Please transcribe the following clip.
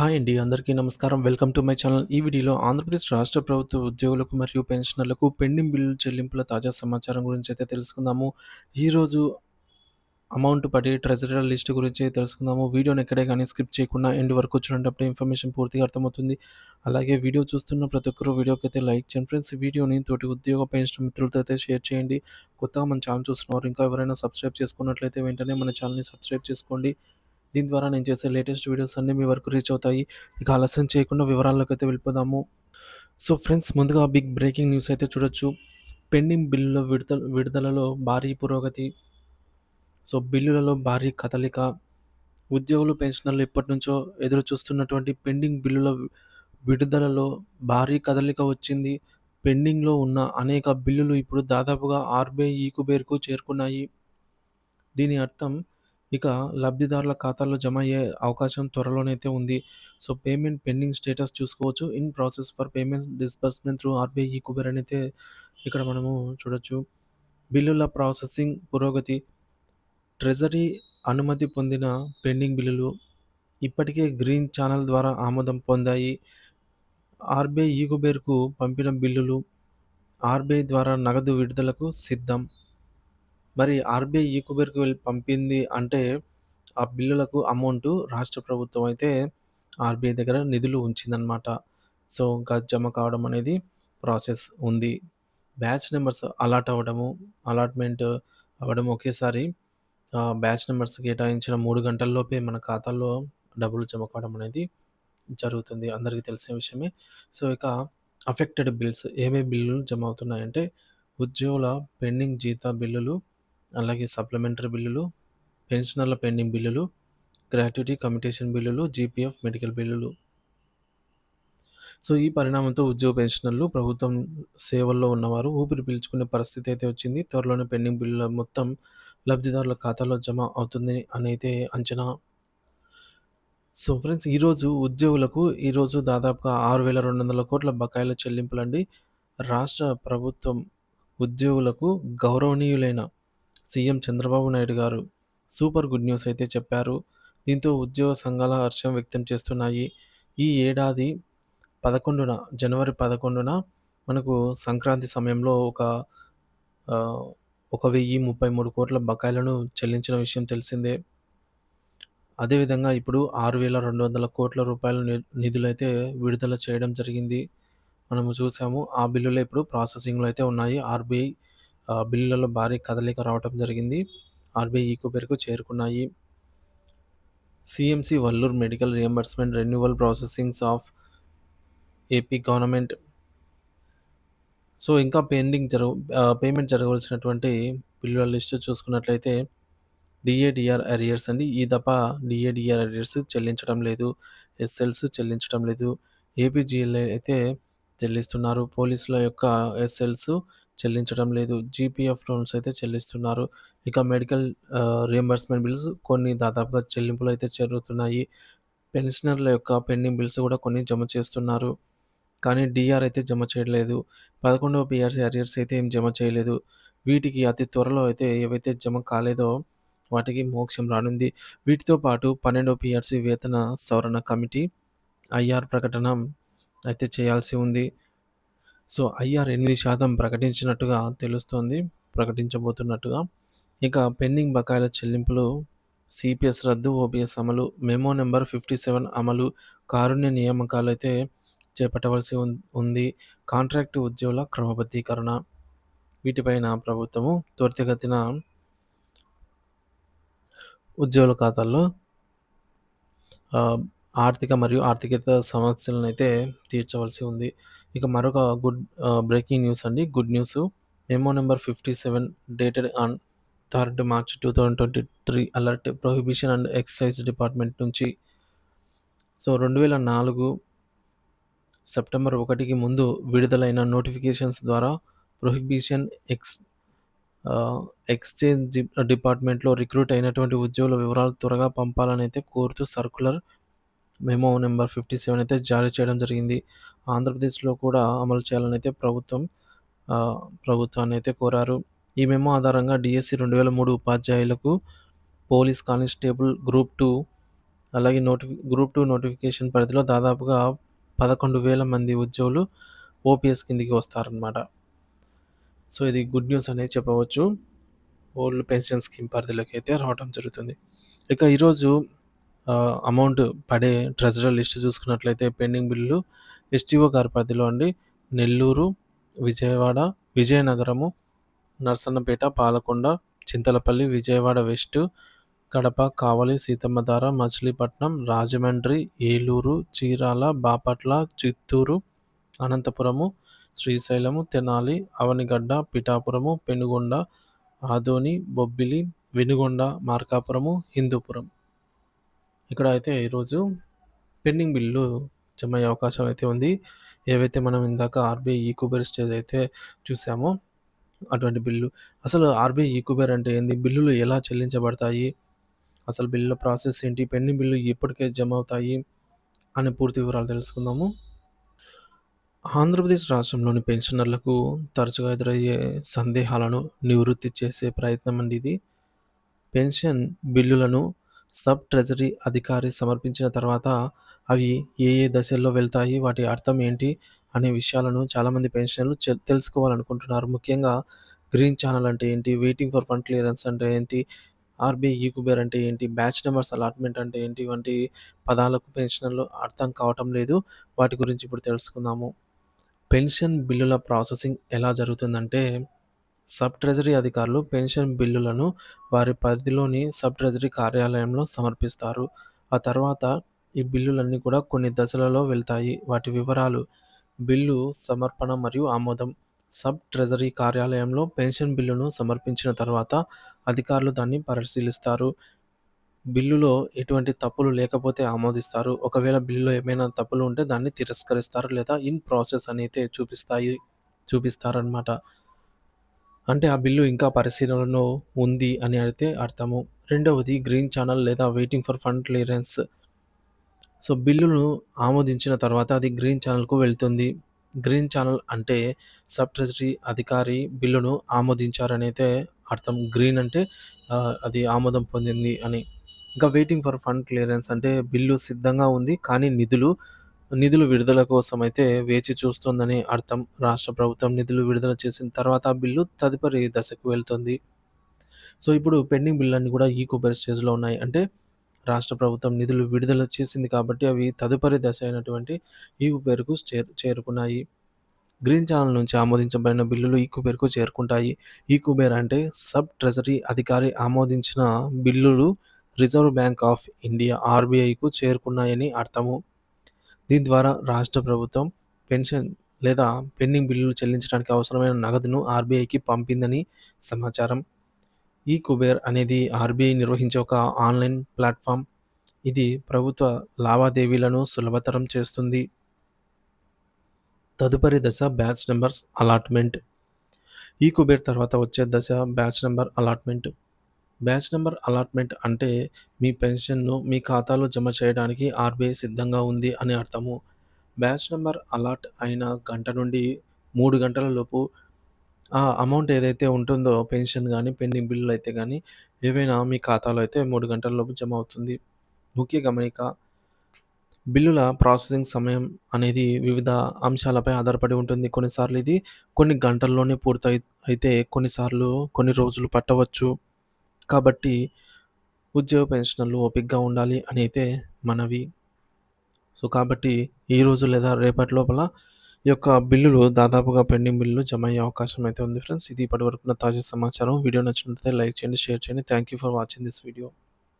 Hi అండి. అందరికీ నమస్కారం. Welcome to my channel. ఈ వీడియోలో ఆంధ్రప్రదేశ్ రాష్ట్ర ప్రభుత్వ ఉద్యోగులకు మరియు పెన్షనర్లకు పెండింగ్ బిల్లు చెల్లింపుల తాజా సమాచారం గురించి అయితే తెలుసుకుందాము. ఈరోజు అమౌంట్ పడి ట్రెజరర్ లిస్ట్ గురించి తెలుసుకుందాము. వీడియోని ఎక్కడే కానీ స్కిప్ చేయకుండా ఎండ్ వరకు చూడండి. ఇన్ఫర్మేషన్ పూర్తిగా అర్థమవుతుంది. అలాగే వీడియో చూస్తున్న ప్రతి ఒక్కరు వీడియోకైతే లైక్ చేయండి ఫ్రెండ్స్. వీడియోని తోటి ఉద్యోగ పెన్షన్ మిత్రులతో అయితే షేర్ చేయండి. కొత్తగా మన ఛానల్ చూస్తున్నారు ఇంకా ఎవరైనా సబ్స్క్రైబ్ చేసుకున్నట్లయితే వెంటనే మన ఛానల్‌ని సబ్స్క్రైబ్ చేసుకోండి. దీని ద్వారా నేను చేసే లేటెస్ట్ వీడియోస్ అన్నీ మీ వరకు రీచ్ అవుతాయి. ఇక ఆలస్యం చేయకుండా వివరాల్లోకైతే వెళ్ళిపోదాము. సో ఫ్రెండ్స్ ముందుగా బిగ్ బ్రేకింగ్ న్యూస్ అయితే చూడొచ్చు. పెండింగ్ బిల్లుల విడుదల విడుదలలో భారీ పురోగతి. సో బిల్లులలో భారీ కదలిక. ఉద్యోగులు, పెన్షనర్లు ఎప్పటినుంచో ఎదురు చూస్తున్నటువంటి పెండింగ్ బిల్లుల విడుదలలో భారీ కదలిక వచ్చింది. పెండింగ్‌లో ఉన్న అనేక బిల్లులు ఇప్పుడు దాదాపుగా ఆర్‌బీఐ ఈకుబేర్‌కు చేరుకున్నాయి. దీని అర్థం ఇక లబ్ధిదారుల ఖాతాల్లో జమ అయ్యే అవకాశం త్వరలోనైతే ఉంది. సో పేమెంట్ పెండింగ్ స్టేటస్ చూసుకోవచ్చు. In process for payments disbursement through RBI eKuber అయితే ఇక్కడ మనము చూడొచ్చు. బిల్లుల ప్రాసెసింగ్ పురోగతి. ట్రెజరీ అనుమతి పొందిన పెండింగ్ బిల్లులు ఇప్పటికే గ్రీన్ ఛానల్ ద్వారా ఆమోదం పొందాయి. ఆర్‌బీఐ ఈకుబేర్‌కు పంపిన బిల్లులు ఆర్‌బీఐ ద్వారా నగదు విడుదలకు సిద్ధం. మరి ఆర్‌బీఐ ఈ ఈకుబేర్‌కు వెళ్ పంపింది అంటే ఆ బిల్లులకు అమౌంటు రాష్ట్ర ప్రభుత్వం అయితే ఆర్‌బీఐ దగ్గర నిధులు ఉంచిందనమాట. సో ఇంకా జమ కావడం అనేది ప్రాసెస్ ఉంది. బ్యాచ్ నంబర్స్ అలాట్ అవ్వడము, అలాట్‌మెంట్ అవ్వడం ఒకేసారి ఆహ్, బ్యాచ్ నంబర్స్ కేటాయించిన 3 గంటల్లోపే మన ఖాతాల్లో డబ్బులు జమ కావడం అనేది జరుగుతుంది. అందరికీ తెలిసిన విషయమే. సో ఇక అఫెక్టెడ్ బిల్స్ ఏమేం బిల్లులు జమ అవుతున్నాయంటే ఉద్యోగుల పెండింగ్ జీతా బిల్లులు, అలాగే సప్లిమెంటరీ బిల్లులు, పెన్షనర్ల పెండింగ్ బిల్లులు, గ్రాట్యుటీ కమిటేషన్ బిల్లులు, జీపీఎఫ్ మెడికల్ బిల్లులు. సో ఈ పరిణామంతో ఉద్యోగ పెన్షనర్లు, ప్రభుత్వం సేవల్లో ఉన్నవారు ఊపిరి పీల్చుకునే పరిస్థితి అయితే వచ్చింది. త్వరలోనే పెండింగ్ బిల్లుల మొత్తం లబ్ధిదారుల ఖాతాలో జమ అవుతుంది అనైతే అంచనా. సో ఫ్రెండ్స్ ఈరోజు ఉద్యోగులకు ఈరోజు దాదాపుగా 6,200 కోట్ల బకాయిల చెల్లింపులండి. రాష్ట్ర ప్రభుత్వం ఉద్యోగులకు గౌరవనీయులైన సీఎం చంద్రబాబు నాయుడు గారు సూపర్ గుడ్ న్యూస్ అయితే చెప్పారు. దీంతో ఉద్యోగ సంఘాల హర్షం వ్యక్తం చేస్తున్నాయి. ఈ ఏడాది 11న జనవరి 11న మనకు సంక్రాంతి సమయంలో ఒక వెయ్యి ముప్పై మూడు కోట్ల బకాయిలను చెల్లించిన విషయం తెలిసిందే. అదేవిధంగా ఇప్పుడు 6,200 కోట్ల రూపాయల ని నిధులైతే విడుదల చేయడం జరిగింది. మనము చూసాము. ఆ బిల్లులు ఇప్పుడు ప్రాసెసింగ్‌లో అయితే ఉన్నాయి. ఆర్‌బీఐ బిల్లులలో భారీ కదలిక రావటం జరిగింది. ఆర్‌బీఐ ఈకుబేర్‌కు చేరుకున్నాయి. CMC Vellore medical reimbursement renewal processings of AP government. So ఇంకా పెండింగ్ జరగ పేమెంట్ జరగవలసినటువంటి బిల్లుల లిస్ట్ చూసుకున్నట్లయితే డిఏడిఆర్ అరియర్స్ అండి. ఈ దఫా డిఏడిఆర్ అరియర్స్ చెల్లించడం లేదు. ఎస్ఎల్స్ చెల్లించడం లేదు. ఏపీజీఎల్ అయితే చెల్లిస్తున్నారు. పోలీసుల యొక్క ఎస్ఎల్స్ చెల్లించడం లేదు. జీపీఎఫ్ లోన్స్ అయితే చెల్లిస్తున్నారు. ఇక మెడికల్ రియంబర్స్‌మెంట్ బిల్స్ కొన్ని దాదాపుగా చెల్లింపులు అయితే జరుగుతున్నాయి. పెన్షనర్ల యొక్క పెండింగ్ బిల్స్ కూడా కొన్ని జమ చేస్తున్నారు. కానీ డిఆర్ అయితే జమ చేయలేదు పదకొండవ పిఆర్సీ అరియర్స్ అయితే ఏం జమ చేయలేదు. వీటికి అతి త్వరలో అయితే ఏవైతే జమ కాలేదో వాటికి మోక్షం రానుంది. వీటితో పాటు పన్నెండవ పిఆర్సీ వేతన సవరణ కమిటీ ఐఆర్ ప్రకటన అయితే చేయాల్సి ఉంది. సో ఐఆర్ ఎనిమిది శాతం ప్రకటించినట్టుగా తెలుస్తోంది. ప్రకటించబోతున్నట్టుగా. ఇక పెండింగ్ బకాయిల చెల్లింపులు సీపీఎస్ రద్దు, ఓపీఎస్ అమలు, మెమో నెంబర్ ఫిఫ్టీ సెవెన్ అమలు, కారుణ్య నియామకాలైతే చేపట్టవలసి ఉం ఉంది. కాంట్రాక్టు ఉద్యోగుల క్రమబద్ధీకరణ. వీటిపైన ప్రభుత్వము త్వరితగతిన ఉద్యోగుల ఖాతాల్లో ఆర్థిక మరియు ఆర్థికేతర అయితే తీర్చవలసి ఉంది. ఇక మరొక గుడ్ బ్రేకింగ్ న్యూస్ అండి. Good news. Memo number 57 dated on third March 2023 alert prohibition and excise department నుంచి సో 2004 సెప్టెంబర్ ఒకటికి ముందు విడుదలైన నోటిఫికేషన్స్ ద్వారా ప్రొహిబిషన్ ఎక్స్ ఎక్స్‌చేంజ్ డిపార్ట్మెంట్‌లో రిక్రూట్ అయినటువంటి ఉద్యోగుల వివరాలు త్వరగా పంపాలని అయితే కోరుతూ circular memo number fifty seven అయితే జారీ చేయడం జరిగింది. ఆంధ్రప్రదేశ్‌లో కూడా అమలు చేయాలని అయితే ప్రభుత్వం ప్రభుత్వాన్ని అయితే కోరారు. ఈ మెమో ఆధారంగా డిఎస్సీ రెండు వేల మూడు ఉపాధ్యాయులకు, పోలీస్ కానిస్టేబుల్ గ్రూప్ టూ అలాగే నోటిఫి గ్రూప్ టూ నోటిఫికేషన్ పరిధిలో దాదాపుగా 11,000 మంది ఉద్యోగులు ఓపీఎస్ కిందికి వస్తారనమాట. సో, ఇది గుడ్ న్యూస్ అనేది చెప్పవచ్చు. ఓల్డ్ పెన్షన్ స్కీమ్ పరిధిలోకి అయితే రావడం జరుగుతుంది. ఇక ఈరోజు అమౌంట్ పడే ట్రెజరర్ లిస్ట్ చూసుకున్నట్లయితే పెండింగ్ బిల్లులు ఎస్టీఓ గారి పరిధిలో అండి నెల్లూరు, విజయవాడ, విజయనగరము, నర్సన్నపేట, పాలకొండ, చింతలపల్లి, విజయవాడ వెస్ట్ కడప, కావలి, సీతమ్మధార, మచిలీపట్నం, రాజమండ్రి, ఏలూరు, చీరాల, బాపట్ల, చిత్తూరు, అనంతపురము, శ్రీశైలము, తెనాలి, అవనిగడ్డ, పిఠాపురము, పెనుగొండ, ఆదోని, బొబ్బిలి, వెనుగొండ, మార్కాపురము, హిందూపురం. ఇక్కడ అయితే ఈరోజు పెండింగ్ జమ అయ్యే అవకాశం అయితే ఉంది. ఏవైతే మనం ఇందాక ఆర్‌బీఐ ఈకుబెర్ స్టేజ్ అయితే చూసామో అటువంటి బిల్లు. అసలు ఆర్‌బీఐ ఈకుబెర్ అంటే ఏంది? బిల్లులు ఎలా చెల్లించబడతాయి? అసలు బిల్లుల ప్రాసెస్ ఏంటి? పెండింగ్ బిల్లు ఎప్పటికే జమ అవుతాయి? అనే పూర్తి వివరాలు తెలుసుకుందాము. ఆంధ్రప్రదేశ్ రాష్ట్రంలోని పెన్షనర్లకు తరచుగా ఎదురయ్యే సందేహాలను నివృత్తి చేసే ప్రయత్నం అండి ఇది. పెన్షన్ బిల్లులను సబ్ ట్రెజరీ అధికారి సమర్పించిన తర్వాత అవి ఏ ఏ దశల్లో వెళ్తాయి? వాటి అర్థం ఏంటి? అనే విషయాలను చాలామంది పెన్షనర్లు తెలుసుకోవాలనుకుంటున్నారు. ముఖ్యంగా గ్రీన్ ఛానల్ అంటే ఏంటి? వెయిటింగ్ ఫర్ ఫండ్ క్లియరెన్స్ అంటే ఏంటి? ఆర్‌బీఐ కుబేర్ అంటే ఏంటి? బ్యాచ్ నెంబర్స్ అలాట్‌మెంట్ అంటే ఏంటి? వంటి పదాలకు పెన్షనర్లు అర్థం కావటం లేదు. వాటి గురించి ఇప్పుడు తెలుసుకుందాము. పెన్షన్ బిల్లుల ప్రాసెసింగ్ ఎలా జరుగుతుందంటే సబ్ ట్రెజరీ అధికారులు పెన్షన్ బిల్లులను వారి పరిధిలోని సబ్ ట్రెజరీ కార్యాలయంలో సమర్పిస్తారు. ఆ తర్వాత ఈ బిల్లులన్నీ కూడా కొన్ని దశలలో వెళ్తాయి. వాటి వివరాలు బిల్లు సమర్పణ మరియు ఆమోదం. సబ్ ట్రెజరీ కార్యాలయంలో పెన్షన్ బిల్లును సమర్పించిన తర్వాత అధికారులు దాన్ని పరిశీలిస్తారు. బిల్లులో ఎటువంటి తప్పులు లేకపోతే ఆమోదిస్తారు. ఒకవేళ బిల్లులో ఏమైనా తప్పులు ఉంటే దాన్ని తిరస్కరిస్తారు లేదా ఇన్ ప్రాసెస్ అని అయితే చూపిస్తాయి చూపిస్తారనమాట. అంటే ఆ బిల్లు ఇంకా పరిశీలనలో ఉంది అని అయితే అర్థము. రెండవది గ్రీన్ ఛానల్ లేదా waiting for fund clearance. So, బిల్లును ఆమోదించిన తర్వాత అది గ్రీన్ ఛానల్‌కు వెళ్తుంది. గ్రీన్ ఛానల్ అంటే సబ్ ట్రెజరీ అధికారి బిల్లును ఆమోదించారనైతే అర్థం. గ్రీన్ అంటే ఆహ్, అది ఆమోదం పొందింది అని. ఇంకా వెయిటింగ్ ఫర్ ఫండ్ క్లియరెన్స్ అంటే బిల్లు సిద్ధంగా ఉంది. కానీ నిధులు నిధులు విడుదల కోసం అయితే వేచి చూస్తోందని అర్థం. రాష్ట్ర ప్రభుత్వం నిధులు విడుదల చేసిన తర్వాత ఆ బిల్లు తదుపరి దశకు వెళ్తుంది. సో, ఇప్పుడు పెండింగ్ బిల్లు అన్ని కూడా ఈకుబెర్ స్టేజ్‌లో ఉన్నాయి. అంటే రాష్ట్ర ప్రభుత్వం నిధులు విడుదల చేసింది కాబట్టి అవి తదుపరి దశ అయినటువంటి ఈకుబెర్‌కు చేరు చేరుకున్నాయి. గ్రీన్ ఛానల్ నుంచి ఆమోదించబడిన బిల్లులు ఈకుబెర్‌కు చేరుకుంటాయి. ఈకుబేర్ అంటే సబ్ ట్రెజరీ అధికారి ఆమోదించిన బిల్లులు రిజర్వ్ బ్యాంక్ ఆఫ్ ఇండియా ఆర్‌బీఐకు చేరుకున్నాయని అర్థము. దీని ద్వారా రాష్ట్ర ప్రభుత్వం పెన్షన్ లేదా పెండింగ్ బిల్లులు చెల్లించడానికి అవసరమైన నగదును ఆర్‌బీఐకి పంపిందని సమాచారం. ఈ కుబేర్ అనేది ఆర్‌బీఐ నిర్వహించే ఒక ఆన్‌లైన్ ప్లాట్ఫామ్ ఇది ప్రభుత్వ లావాదేవీలను సులభతరం చేస్తుంది. తదుపరి దశ బ్యాచ్ నెంబర్స్ అలాట్‌మెంట్. ఈ కుబేర్ తర్వాత వచ్చే దశ batch number allotment. Batch number allotment అంటే మీ పెన్షన్‌ను మీ ఖాతాలో జమ చేయడానికి ఆర్‌బీఐ సిద్ధంగా ఉంది అని అర్థము. బ్యాచ్ నెంబర్ అలాట్ అయిన గంట నుండి మూడు గంటల లోపు ఆ అమౌంట్ ఏదైతే ఉంటుందో పెన్షన్ కానీ పెండింగ్ బిల్లులు అయితే కానీ ఏవైనా మీ ఖాతాలో అయితే మూడు గంటల లోపు జమ అవుతుంది. ముఖ్య గమనిక బిల్లుల ప్రాసెసింగ్ సమయం అనేది వివిధ అంశాలపై ఆధారపడి ఉంటుంది. కొన్నిసార్లు ఇది కొన్ని గంటల్లోనే పూర్తయి అయితే కొన్నిసార్లు కొన్ని రోజులు పట్టవచ్చు. కాబట్టి ఉద్యోగ పెన్షనర్లు ఓపికగా ఉండాలి అని అయితే మనవి. సో, కాబట్టి ఈరోజు లేదా రేపటి లోపల ఈ యొక్క బిల్లులు దాదాపుగా పెండింగ్ బిల్లులు జమ అయ్యే అవకాశం అయితే ఉంది ఫ్రెండ్స్. ఇది ఇప్పటివరకు ఉన్న తాజా సమాచారం. వీడియో నచ్చినట్లయితే లైక్ చేయండి, షేర్ చేయండి. Thank you for watching this video.